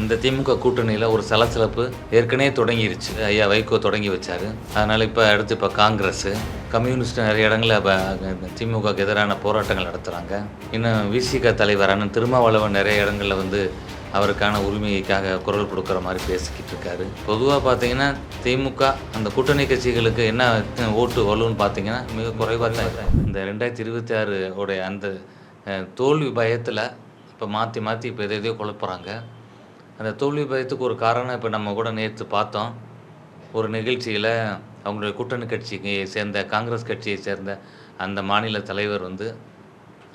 இந்த திமுக கூட்டணியில் ஒரு சலசலப்பு ஏற்கனவே தொடங்கிருச்சு. ஐயா வைகோ தொடங்கி வச்சார். அதனால் இப்போ அடுத்து இப்போ காங்கிரஸ் கம்யூனிஸ்ட் நிறைய இடங்களில் இப்போ திமுகவுக்கு எதிரான போராட்டங்கள் நடத்துகிறாங்க இன்னும் விசிக தலைவரான திருமாவளவன் நிறைய இடங்களில் வந்து அவருக்கான உரிமைக்காக குரல் கொடுக்குற மாதிரி பேசிக்கிட்டு இருக்காரு. பொதுவாக பார்த்தீங்கன்னா திமுக அந்த கூட்டணி கட்சிகளுக்கு என்ன ஓட்டு வலுன்னு பார்த்தீங்கன்னா மிக குறைவாக தான் இந்த ரெண்டாயிரத்தி இருபத்தி ஆறு உடைய அந்த தோல்வி பயத்தில் இப்போ மாற்றி மாற்றி இப்போ எதை எதையோ குழப்புறாங்க. அந்த தோல்வி பயத்துக்கு ஒரு காரணம் இப்போ நம்ம கூட நேற்று பார்த்தோம். ஒரு நிகழ்ச்சியில் அவங்களுடைய கூட்டணி கட்சிக்கு சேர்ந்த காங்கிரஸ் கட்சியை சேர்ந்த அந்த மாநில தலைவர் வந்து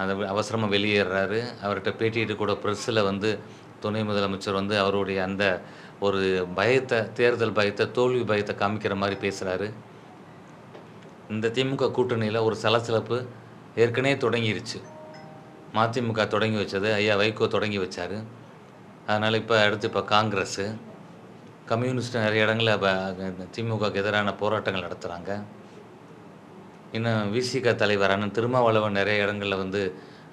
அந்த அவசரமாக வெளியேறாரு. அவர்கிட்ட பேட்டிட்டு கூட ப்ரெஸ்ஸில் வந்து துணை முதலமைச்சர் வந்து அவருடைய அந்த ஒரு பயத்தை தேர்தல் பயத்தை தோல்வி பயத்தை காமிக்கிற மாதிரி பேசுகிறாரு இந்த திமுக கூட்டணியில் ஒரு சலசலப்பு ஏற்கனவே தொடங்கிருச்சு. மதிமுக தொடங்கி வச்சது ஐயா வைகோ தொடங்கி வச்சார். அதனால் இப்போ அடுத்து இப்போ காங்கிரஸ்ஸு கம்யூனிஸ்ட் நிறைய இடங்களில் இப்போ திமுகவுக்கு எதிரான போராட்டங்கள் நடத்துகிறாங்க இன்னும் விசிக தலைவர் அண்ணன் திருமாவளவன் நிறைய இடங்களில் வந்து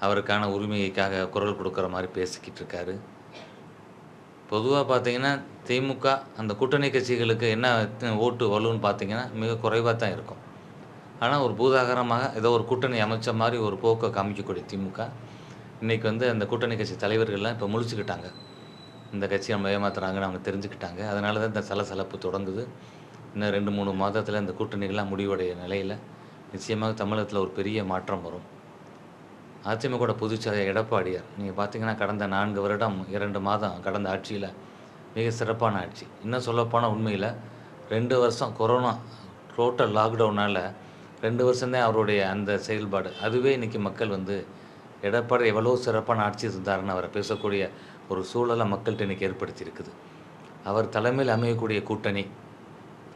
அவருக்கான உரிமைக்காக குரல் கொடுக்குற மாதிரி பேசிக்கிட்டு இருக்காரு. பொதுவாக பார்த்தீங்கன்னா திமுக அந்த கூட்டணி கட்சிகளுக்கு என்ன ஓட்டு வலுன்னு பார்த்தீங்கன்னா மிக குறைவாக தான் இருக்கும். ஆனால் ஒரு பூதாகரமாக ஏதோ ஒரு கூட்டணி அமைச்ச மாதிரி ஒரு போக்கை காமிக்கக்கூடிய திமுக இன்றைக்கி வந்து அந்த கூட்டணி கட்சி தலைவர்கள்லாம் இப்போ முழிச்சுக்கிட்டாங்க. இந்த கட்சி நம்ம ஏமாத்துறாங்கன்னு அவங்க தெரிஞ்சுக்கிட்டாங்க. அதனால தான் இந்த சலசலப்பு தொடங்குது. இன்னும் ரெண்டு மூணு மாதத்தில் இந்த கூட்டணிகள்லாம் முடிவடைய நிலையில் நிச்சயமாக தமிழகத்தில் ஒரு பெரிய மாற்றம் வரும். அதிமுக பொதுச்செயலர் எடப்பாடியார் நீங்கள் பார்த்தீங்கன்னா கடந்த நான்கு வருடம் இரண்டு மாதம் கடந்த ஆட்சியில் மிக சிறப்பான ஆட்சி. இன்னும் சொல்லப்போனால் உண்மையில் ரெண்டு வருஷம் கொரோனா டோட்டல் லாக்டவுனால் ரெண்டு வருஷம்தான் அவருடைய அந்த செயல்பாடு. அதுவே இன்றைக்கி மக்கள் வந்து எடப்பாடி எவ்வளோ சிறப்பான ஆட்சி இருந்தாருன்னு அவரை பேசக்கூடிய ஒரு சூழலை மக்கள்கிட்ட இன்றைக்கி ஏற்படுத்தியிருக்குது. அவர் தலைமையில் அமையக்கூடிய கூட்டணி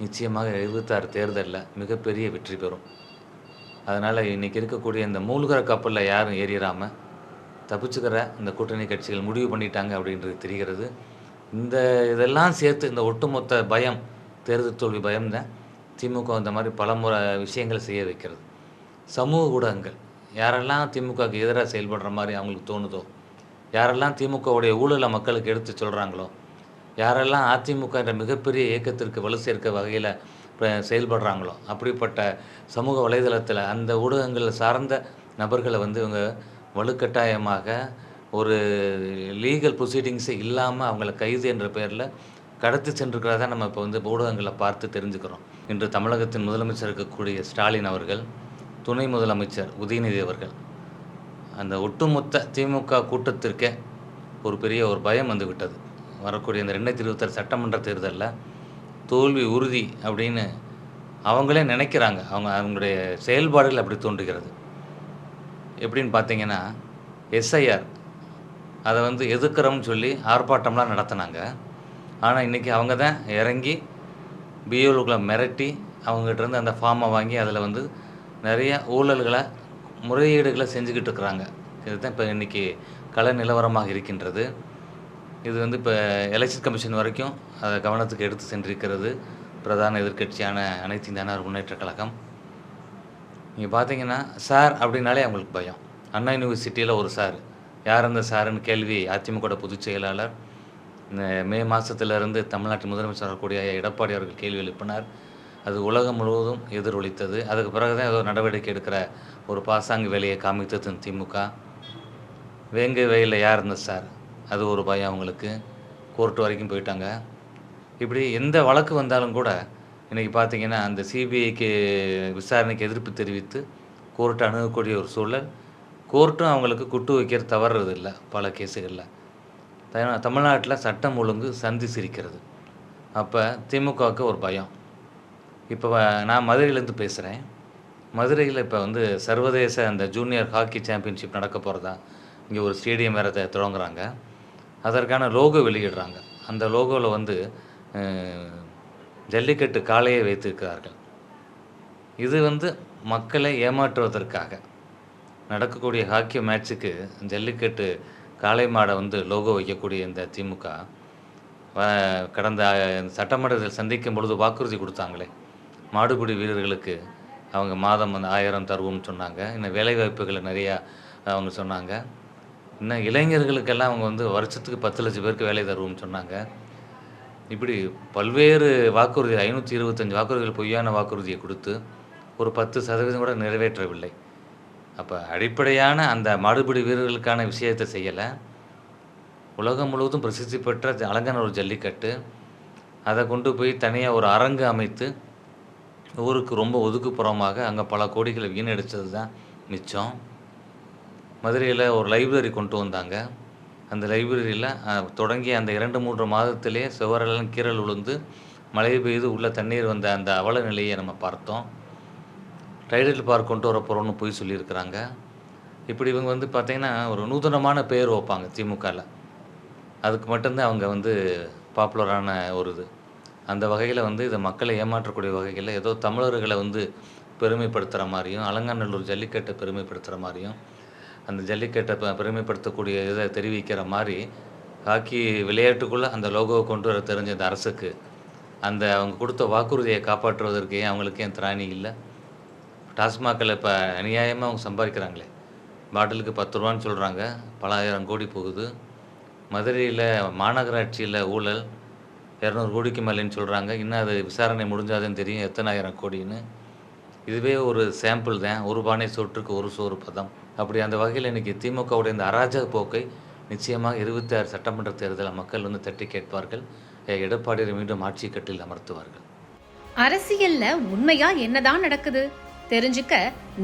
நிச்சயமாக எழுபத்தாறு தேர்தலில் மிகப்பெரிய வெற்றி பெறும். அதனால் இன்றைக்கி இருக்கக்கூடிய இந்த மூழ்கிற கப்பலில் யாரும் ஏறிடாமல் தப்பிச்சுக்கிற இந்த கூட்டணி கட்சிகள் முடிவு பண்ணிட்டாங்க அப்படின்றது தெரிகிறது. இந்த இதெல்லாம் சேர்த்து இந்த ஒட்டுமொத்த பயம் தேர்தல் தோல்வி பயம் தான் திமுக இந்த மாதிரி பலமுறை விஷயங்களை செய்ய வைக்கிறது. சமூக ஊடகங்கள் யாரெல்லாம் திமுகவுக்கு எதிராக செயல்படுற மாதிரி அவங்களுக்கு தோணுதோ யாரெல்லாம் திமுகவுடைய ஊழலை மக்களுக்கு எடுத்து சொல்கிறாங்களோ யாரெல்லாம் அதிமுக என்ற மிகப்பெரிய இயக்கத்திற்கு வலு சேர்க்க வகையில் இப்போ செயல்படுறாங்களோ அப்படிப்பட்ட சமூக வலைதளத்தில் அந்த ஊடகங்கள் சார்ந்த நபர்களை வந்து இவங்க வலுக்கட்டாயமாக ஒரு லீகல் ப்ரொசீடிங்ஸே இல்லாமல் அவங்கள கைது என்ற பெயரில் கடத்தி சென்றிருக்கிறதா நம்ம இப்போ வந்து ஊடகங்களை பார்த்து தெரிஞ்சுக்கிறோம். இன்று தமிழகத்தின் முதலமைச்சர் இருக்கக்கூடிய ஸ்டாலின் அவர்கள் துணை முதலமைச்சர் உதயநிதி அவர்கள் அந்த ஒட்டுமொத்த திமுக கூட்டத்திற்கே ஒரு பெரிய ஒரு பயம் வந்துவிட்டது. வரக்கூடிய இந்த ரெண்டாயிரத்தி இருபத்தாறு சட்டமன்ற தேர்தலில் தோல்வி உறுதி அப்படின்னு அவங்களே நினைக்கிறாங்க. அவங்க அவங்களுடைய செயல்பாடுகள் அப்படி தோன்றுகிறது. எப்படின்னு பார்த்தீங்கன்னா எஸ்ஐஆர் அதை வந்து எதுக்குறோம்னு சொல்லி ஆர்ப்பாட்டம்லாம் நடத்தினாங்க. ஆனால் இன்றைக்கி அவங்க தான் இறங்கி பிஓலுக்குள்ள மிரட்டி அவங்ககிட்ட இருந்து அந்த ஃபார்மை வாங்கி அதில் வந்து நிறைய ஊழல்களை முறையீடுகளை செஞ்சுக்கிட்டு இருக்கிறாங்க. இதுதான் இப்போ இன்றைக்கி கள நிலவரமாக இருக்கின்றது. இது வந்து இப்போ எலெக்ஷன் கமிஷன் வரைக்கும் அதை கவனத்துக்கு எடுத்து சென்றிருக்கிறது. பிரதான எதிர்க்கட்சியான அனைத்து இந்திய முன்னேற்ற கழகம். நீங்கள் பார்த்தீங்கன்னா சார் அப்படின்னாலே அவங்களுக்கு பயம். அண்ணா யூனிவர்சிட்டியில் ஒரு சார் யார் அந்த சாருன்னு கேள்வி அதிமுக பொதுச் செயலாளர். இந்த மே மாதத்துலேருந்து தமிழ்நாட்டின் முதலமைச்சர் வரக்கூடிய எடப்பாடி அவர்கள் கேள்வி எழுப்பினார். அது உலகம் முழுவதும் எதிரொலித்தது. அதுக்கு பிறகு தான் ஏதோ நடவடிக்கை எடுக்கிற ஒரு பாசாங்கு வேலையை காமித்தது திமுக. வேங்கை வயலில் யார் இருந்த சார்? அது ஒரு பயம் அவங்களுக்கு. கோர்ட்டு வரைக்கும் போயிட்டாங்க. இப்படி எந்த வழக்கு வந்தாலும் கூட இன்றைக்கி பார்த்தீங்கன்னா அந்த சிபிஐக்கு விசாரணைக்கு எதிர்ப்பு தெரிவித்து கோர்ட்டை அணுகக்கூடிய ஒரு சூழல். கோர்ட்டும் அவங்களுக்கு குட்டு வைக்கிற தவறுறது இல்லை பல கேஸுகளில். தமிழ்நாட்டில் சட்டம் ஒழுங்கு சந்தி சிரிக்கிறது. அப்போ திமுகவுக்கு ஒரு பயம். இப்போ வ- நான் மதுரையிலேருந்து பேசுகிறேன் மதுரையில் இப்போ வந்து சர்வதேச அந்த ஜூனியர் ஹாக்கி சாம்பியன்ஷிப் நடக்க போகிறதா இங்கே ஒரு ஸ்டேடியம் வேறு தொடங்குறாங்க அதற்கான லோகோ வெளியிடுறாங்க. அந்த லோகோவில் வந்து ஜல்லிக்கட்டு காளையை வைத்திருக்கிறார்கள். இது வந்து மக்களை ஏமாற்றுவதற்காக நடக்கக்கூடிய ஹாக்கி மேட்ச்சுக்கு ஜல்லிக்கட்டு காளை மாடை வந்து லோகோ வைக்கக்கூடிய இந்த திமுக கடந்த சட்டமன்றத்தில் சந்திக்கும் பொழுது வாக்குறுதி கொடுத்தாங்களே. மாடுபிடி வீரர்களுக்கு அவங்க மாதம் வந்து ஆயிரம் தருவோம்னு சொன்னாங்க. இன்னும் வேலைவாய்ப்புகளை நிறையா அவங்க சொன்னாங்க. இன்னும் இளைஞர்களுக்கெல்லாம் அவங்க வந்து வருஷத்துக்கு பத்து லட்சம் பேருக்கு வேலை தருவோம்னு சொன்னாங்க. இப்படி பல்வேறு வாக்குறுதி ஐநூற்றி இருபத்தஞ்சி வாக்குறுதிகள் பொய்யான வாக்குறுதியை கொடுத்து ஒரு பத்து சதவீதம் கூட நிறைவேற்றவில்லை. அப்போ அடிப்படையான அந்த மாடுபிடி வீரர்களுக்கான விஷயத்தை செய்யலை. உலகம் முழுவதும் பிரசித்தி பெற்ற அலங்காநல்லூர் ஜல்லிக்கட்டு. அதை கொண்டு போய் தனியாக ஒரு அரங்கு அமைத்து ஊருக்கு ரொம்ப ஒதுக்குப்புறமாக அங்கே பல கோடிகளை வீணடித்தது தான் மிச்சம். மதுரையில் ஒரு லைப்ரரி கொண்டு வந்தாங்க. அந்த லைப்ரரியில் தொடங்கிய அந்த இரண்டு மூன்று மாதத்திலே சுவரெல்லாம் கீறல் விழுந்து மழை பெய்து உள்ளே தண்ணீர் வந்த அந்த அவல நிலையை நம்ம பார்த்தோம். டைடல் பார்க் கொண்டு வர போகிறோம்னு போய் சொல்லியிருக்கிறாங்க. இப்படி இவங்க வந்து பார்த்திங்கன்னா ஒரு நூதனமான பேர் வைப்பாங்க திமுகவில் அதுக்கு மட்டும்தான் அவங்க வந்து பாப்புலரான ஒரு இது. அந்த வகையில் வந்து இதை மக்களை ஏமாற்றக்கூடிய வகையில் ஏதோ தமிழர்களை வந்து பெருமைப்படுத்துகிற மாதிரியும் அலங்காநல்லூர் ஜல்லிக்கட்டை பெருமைப்படுத்துகிற மாதிரியும் அந்த ஜல்லிக்கட்டை பெருமைப்படுத்தக்கூடிய இதை தெரிவிக்கிற மாதிரி ஹாக்கி விளையாட்டுக்குள்ளே அந்த லோகோவை கொண்டு வர தெரிஞ்ச இந்த அரசுக்கு அந்த அவங்க கொடுத்த வாக்குறுதியை காப்பாற்றுவதற்கு ஏன் அவங்களுக்கு ஏன் திராணி இல்லை? டாஸ்மாகில் இப்போ அநியாயமாக அவங்க சம்பாதிக்கிறாங்களே. பாட்டிலுக்கு பத்து ரூபான்னு சொல்கிறாங்க பல ஆயிரம் கோடி போகுது. மதுரையில் மாநகராட்சியில் ஊழல் இரநூறு கோடிக்கு மேலேன்னு சொல்கிறாங்க இன்னும் அது விசாரணை முடிஞ்சாதுன்னு தெரியும் எத்தனை ஆயிரம் கோடின்னு. இதுவே ஒரு சாம்பிள் தான். ஒரு பானை சோற்றுக்கு ஒரு சோறு பதம். அப்படி அந்த வகையில் இன்றைக்கி திமுகவுடைய இந்த அராஜக போக்கை நிச்சயமாக இருபத்தி ஆறு சட்டமன்ற தேர்தலில் மக்கள் வந்து தட்டி கேட்பார்கள். எடப்பாடியை மீண்டும் ஆட்சி கட்டில் அமர்த்துவார்கள். அரசியல்ல உண்மையா என்னதான் நடக்குது? தெரிஞ்சுக்க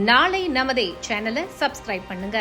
நாளை நமதே சேனலை சப்ஸ்கிரைப் பண்ணுங்க.